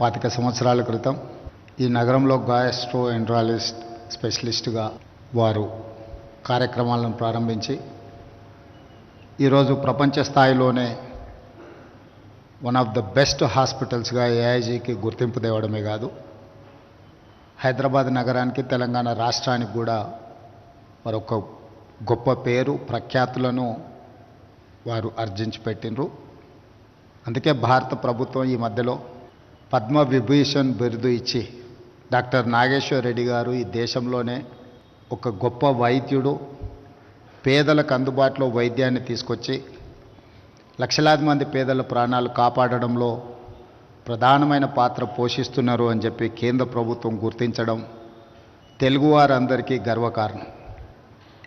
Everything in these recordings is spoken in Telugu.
పాతిక సంవత్సరాల క్రితం ఈ నగరంలో గాయస్ట్రో ఎండ్రాలజిస్ట్ స్పెషలిస్ట్గా వారు కార్యక్రమాలను ప్రారంభించి ఈరోజు ప్రపంచ స్థాయిలోనే వన్ ఆఫ్ ద బెస్ట్ హాస్పిటల్స్గా ఏఐజీకి గుర్తింపు తేవడమే కాదు హైదరాబాద్ నగరానికి తెలంగాణ రాష్ట్రానికి కూడా మరొక గొప్ప పేరు ప్రఖ్యాతులను వారు ఆర్జించి పెట్టినరు అందుకే భారత ప్రభుత్వం ఈ మధ్యలో పద్మ విభూషణ్ బిరుదు ఇచ్చి డాక్టర్ నాగేశ్వర్ రెడ్డి గారు ఈ దేశంలోనే ఒక గొప్ప వైద్యుడు పేదలకు అందుబాటులో వైద్యాన్ని తీసుకొచ్చి లక్షలాది మంది పేదల ప్రాణాలు కాపాడడంలో ప్రధానమైన పాత్ర పోషిస్తున్నారు అని చెప్పి కేంద్ర ప్రభుత్వం గుర్తించడం తెలుగువారందరికీ గర్వకారణం.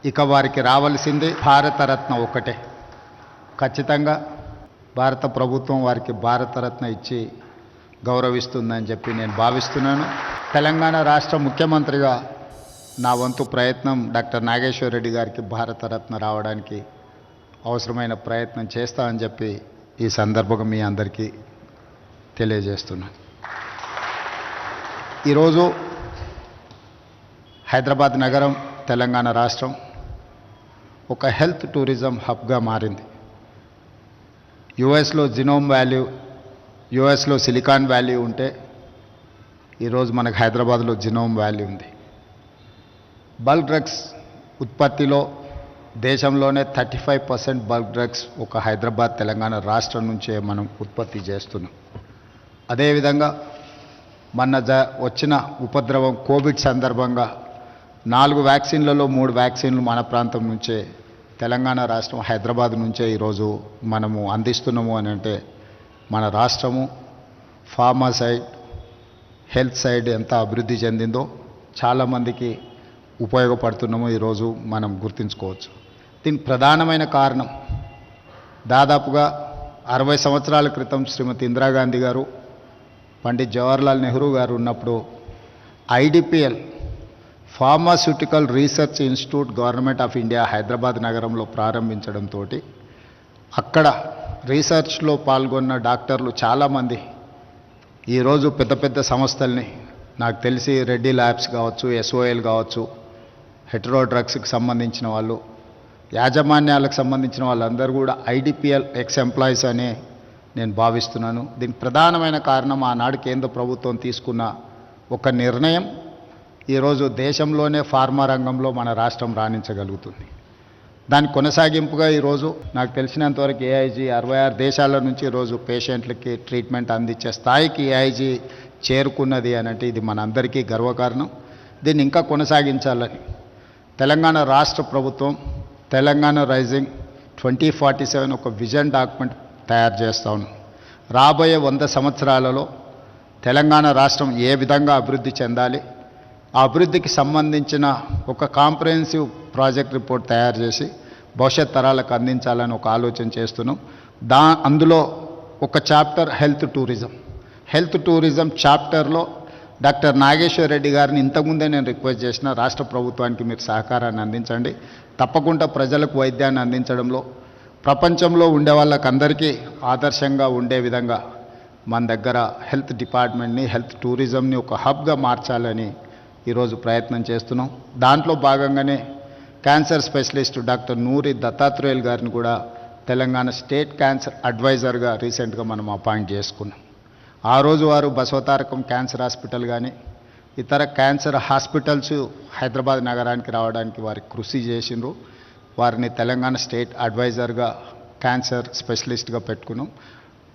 ఇక వారికి రావలసింది భారతరత్న ఒకటే ఖచ్చితంగా భారత ప్రభుత్వం వారికి భారతరత్న ఇచ్చి గౌరవిస్తుందని చెప్పి నేను భావిస్తున్నాను. తెలంగాణ రాష్ట్ర ముఖ్యమంత్రిగా నా వంతు ప్రయత్నం డాక్టర్ నాగేశ్వర్ రెడ్డి గారికి భారతరత్న రావడానికి అవసరమైన ప్రయత్నం చేస్తా అని చెప్పి ఈ సందర్భంగా మీ అందరికీ తెలియజేస్తున్నాను ఈరోజు హైదరాబాద్ నగరం తెలంగాణ రాష్ట్రం ఒక హెల్త్ టూరిజం హబ్గా మారింది. యుఎస్లో జినోమ్ వాల్యూ యుఎస్లో సిలికాన్ వ్యాలీ ఉంటే ఈరోజు మనకు హైదరాబాద్లో జినోమ్ వ్యాలీ ఉంది. బల్క్ డ్రగ్స్ ఉత్పత్తిలో దేశంలోనే thirty five percent bulk drugs ఒక హైదరాబాద్ తెలంగాణ రాష్ట్రం నుంచే మనం ఉత్పత్తి చేస్తున్నాం. అదేవిధంగా మన జ వచ్చిన ఉపద్రవం కోవిడ్ సందర్భంగా నాలుగు వ్యాక్సిన్లలో మూడు వ్యాక్సిన్లు మన ప్రాంతం నుంచే తెలంగాణ రాష్ట్రం హైదరాబాద్ నుంచే ఈరోజు మనము అందిస్తున్నాము అని అంటే మన రాష్ట్రము ఫార్మా సైడ్ హెల్త్ సైడ్ ఎంత అభివృద్ధి చెందిందో చాలామందికి ఉపయోగపడుతున్నామో ఈరోజు మనం గుర్తుంచుకోవచ్చు. దీనికి ప్రధానమైన కారణం దాదాపుగా అరవై సంవత్సరాల క్రితం శ్రీమతి ఇందిరాగాంధీ గారు పండిత్ జవహర్లాల్ నెహ్రూ గారు ఉన్నప్పుడు IDPL pharmaceutical research institute government of India Hyderabad నగరంలో ప్రారంభించడంతో అక్కడ రీసెర్చ్లో పాల్గొన్న డాక్టర్లు చాలామంది ఈరోజు పెద్ద పెద్ద సంస్థల్ని నాకు తెలిసి రెడ్డి ల్యాబ్స్ కావచ్చు ఎస్ఓఎల్ కావచ్చు హెట్రో డ్రగ్స్కి సంబంధించిన వాళ్ళు యాజమాన్యాలకు సంబంధించిన వాళ్ళందరూ కూడా ఐడిపిఎల్ ఎక్స్ ఎంప్లాయీస్ అనే నేను భావిస్తున్నాను. దీనికి ప్రధానమైన కారణం ఆనాడు కేంద్ర ప్రభుత్వం తీసుకున్న ఒక నిర్ణయం. ఈరోజు దేశంలోనే ఫార్మా రంగంలో మన రాష్ట్రం రాణించగలుగుతుంది. దాని కొనసాగింపుగా ఈరోజు నాకు తెలిసినంతవరకు ఏఐజీ అరవై ఆరు దేశాల నుంచి ఈరోజు పేషెంట్లకి ట్రీట్మెంట్ అందించే స్థాయికి ఏఐజీ చేరుకున్నది అని అంటే ఇది మనందరికీ గర్వకారణం. దీన్ని ఇంకా కొనసాగించాలని తెలంగాణ రాష్ట్ర ప్రభుత్వం Telangana rising twenty forty seven ఒక విజన్ డాక్యుమెంట్ తయారు చేస్తాను ఉన్నాం రాబోయే వంద సంవత్సరాలలో తెలంగాణ రాష్ట్రం ఏ విధంగా అభివృద్ధి చెందాలి ఆ అభివృద్ధికి సంబంధించిన ఒక కాంప్రహెన్సివ్ ప్రాజెక్ట్ రిపోర్ట్ తయారు చేసి భవిష్యత్ తరాలకు అందించాలని ఒక ఆలోచన చేస్తున్నాం. దా అందులో ఒక chapter health tourism. Health tourism చాప్టర్లో డాక్టర్ నాగేశ్వర్ రెడ్డి గారిని ఇంతకుముందే నేను రిక్వెస్ట్ చేసిన రాష్ట్ర ప్రభుత్వానికి మీరు సహకారాన్ని అందించండి. తప్పకుండా ప్రజలకు వైద్యాన్ని అందించడంలో ప్రపంచంలో ఉండే వాళ్ళకందరికీ ఆదర్శంగా ఉండే విధంగా మన దగ్గర హెల్త్ డిపార్ట్మెంట్ని హెల్త్ టూరిజంని ఒక హబ్గా మార్చాలని ఈరోజు ప్రయత్నం చేస్తున్నాం. దాంట్లో భాగంగానే cancer specialist doctor Nuri Dattatreyulu గారిని కూడా తెలంగాణ స్టేట్ క్యాన్సర్ అడ్వైజర్గా రీసెంట్గా మనం అపాయింట్ చేసుకున్నాం. ఆ రోజు వారు బసవతారకం క్యాన్సర్ హాస్పిటల్ కానీ ఇతర క్యాన్సర్ హాస్పిటల్స్ హైదరాబాద్ నగరానికి రావడానికి వారి కృషి చేసిండ్రు. వారిని తెలంగాణ స్టేట్ అడ్వైజర్గా క్యాన్సర్ స్పెషలిస్ట్గా పెట్టుకున్నాం.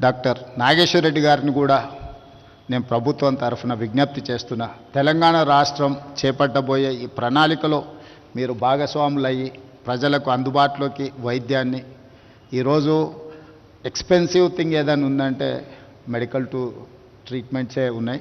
డాక్టర్ నాగేశ్వర రెడ్డి గారిని కూడా నేను ప్రభుత్వం తరఫున విజ్ఞప్తి చేస్తున్నా. తెలంగాణ రాష్ట్రం చేపట్టబోయే ఈ ప్రణాళికలో మీరు భాగస్వాములయ్యి ప్రజలకు అందుబాటులోకి వైద్యాన్ని. ఈరోజు ఎక్స్పెన్సివ్ థింగ్ ఏదైనా ఉందంటే మెడికల్ టు ట్రీట్మెంట్సే ఉన్నాయి.